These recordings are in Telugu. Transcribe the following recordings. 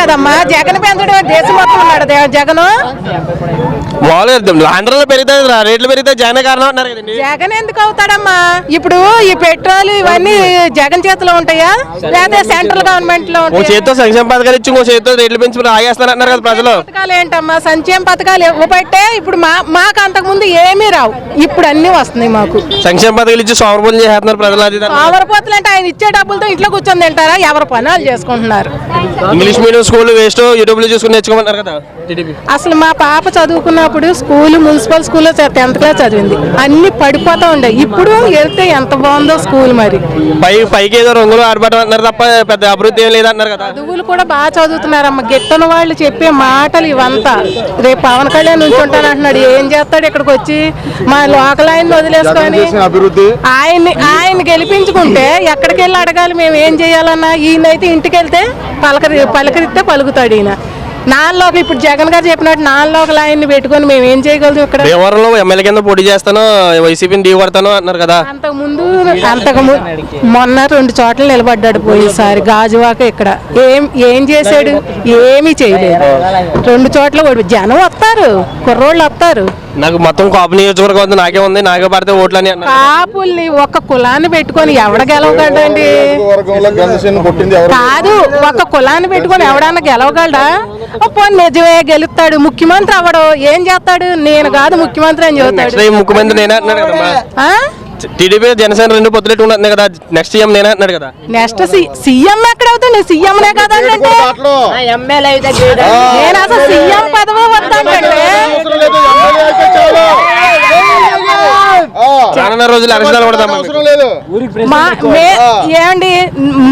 కదమ్మా? జగన్ పెంచడం దేశం మొత్తం ఉన్నాడు జగన్. మామూలుగా ఆంధ్రలో పెరుగుతాయి రా, రేట్లు పెరిగితే జగన్ కారణం అంటున్నారు కదండి. జగన్ ఎందుకు అవుతాడమ్మా? ఇప్పుడు ఈ పెట్రోల్ ఇవన్నీ జగన్ చేతిలో ఉంటాయా? లేదా సెంట్రల్ గవర్నమెంట్లో ఓ ఉంటాయా? చేతితో సంక్షేమ పథకాలు ఇచ్చి ఇంకో చేతితో రేట్లు పెంచి ఆగేస్తారు అంటున్నారు కదా ప్రజలు. పథకాలు ఏంటమ్మా? సంక్షేమ పథకాలు ఇవ్వబట్టే ఇప్పుడు మా మాకు అంతకు ముందు ఏమీ రావు. ఇప్పుడు అన్ని వస్తున్నాయి మాకు. సంక్షేమ పథకాలు ఇచ్చి సోమరపోతులు చేస్తున్నారు ప్రజలు అది ఇది అంటున్నారు. ఆవరపోతులు అంటే ఆయన ఇచ్చే డబ్బులతో ఇంట్లో కూర్చొని తింటారా? ఎవరి పని వాళ్ళు చేసుకుంటున్నారు. ఇంగ్లీష్ మీడియం స్కూల్ వేస్ట్ యూట్యూబ్లో చూసుకుని నేర్చుకోమంటారు కదా అసలు మా పాప చదువుకున్నప్పుడు స్కూల్ మున్సిపల్ స్కూల్లో టెన్త్ క్లాస్ చదివింది. అన్ని పడిపోతా ఉండే ఇప్పుడు వెళ్తే ఎంత బాగుందో స్కూల్ మరి. పై పైకి ఏదో రంగులు ఆడబడడం అంటున్నారు తప్ప పెద్ద అభివృద్ధి ఏం లేదంటున్నారు కదా. చదువులు కూడా బాగా చదువుతున్నారమ్మ. గిట్టని వాళ్ళు చెప్పే మాటలు ఇవంతా. రేపు పవన్ కళ్యాణ్ నుంచి ఉంటానంటున్నాడు ఏం చేస్తాడు ఇక్కడికి వచ్చి? మా లోకల్ ఆయన వదిలేసుకొని ఆయన్ని ఆయన గెలిపించుకుంటే ఎక్కడికి వెళ్ళి అడగాలి. మేము ఏం చేయాలన్నా? ఈయనైతే ఇంటికి వెళ్తే పలకరి పలకరిస్తే పలుకుతాడు ఈయన. నాన్నలోకి ఇప్పుడు జగన్ గారు చెప్పినట్టు నాన్నలోకి ఆయన్ని పెట్టుకొని మేము ఏం చేయగలం ఇక్కడ? భీమవరంలో ఎమ్మెల్యే కింద పోటీ చేస్తాను వైసీపీని ఢీ కొడతాను అంటున్నారు కదా. అంతకు ముందు అంతకు మొన్న రెండు చోట్ల నిలబడ్డాడు పోయినసారి గాజువాక ఇక్కడ. ఏం ఏం చేశాడు? ఏమీ చేయలేదు. రెండు చోట్ల జనం వస్తారు కుర్రోళ్ళు వస్తారు. నాకు మొత్తం కాపు నియోజకవర్గం ఉంది నాకే ఉంది. నాకే పడితే ఓట్లని కాపుల్ని ఒక కులాన్ని పెట్టుకొని ఎవడ గెలవగలడండి? కాదు ఒక కులాన్ని పెట్టుకొని ఎవడన్నా గెలవగలడా? ఓ పోనీ నిజమే గెలుస్తాడు. ముఖ్యమంత్రి అవడు ఏం చేస్తాడు? నేను కాదు ముఖ్యమంత్రి అని చెబుతాడు. ముఖ్యమంత్రి నేనే అంటున్నాడు కదా ఆ? టీడీపీ జనసేన రెండు పొత్తులెట్టు ఉంటుంది కదా. నెక్స్ట్ సీఎం నేనే అంటున్నాడు కదా. నెక్స్ట్ సీఎం ఎక్కడ అవుతుంది? సీఎంనే దాంట్లో. నేను అసలు సీఎం పదవి వస్తానంటే అవసరం లేదు ఎమ్మెల్యే అయితే చాలు ఆ, రోజులు అవసరం లేదు. ఏమండి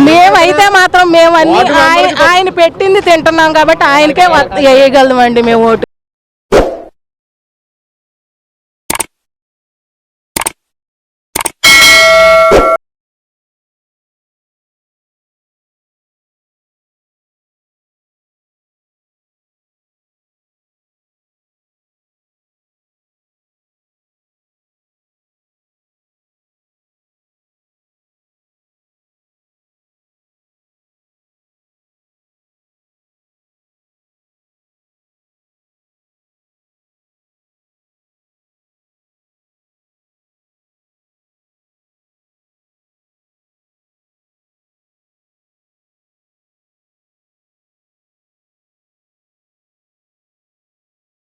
మేమైతే మాత్రం మేము అన్ని ఆయన ఆయన పెట్టింది తింటున్నాం కాబట్టి ఆయనకే వేయగలమండి మేము ఓటు.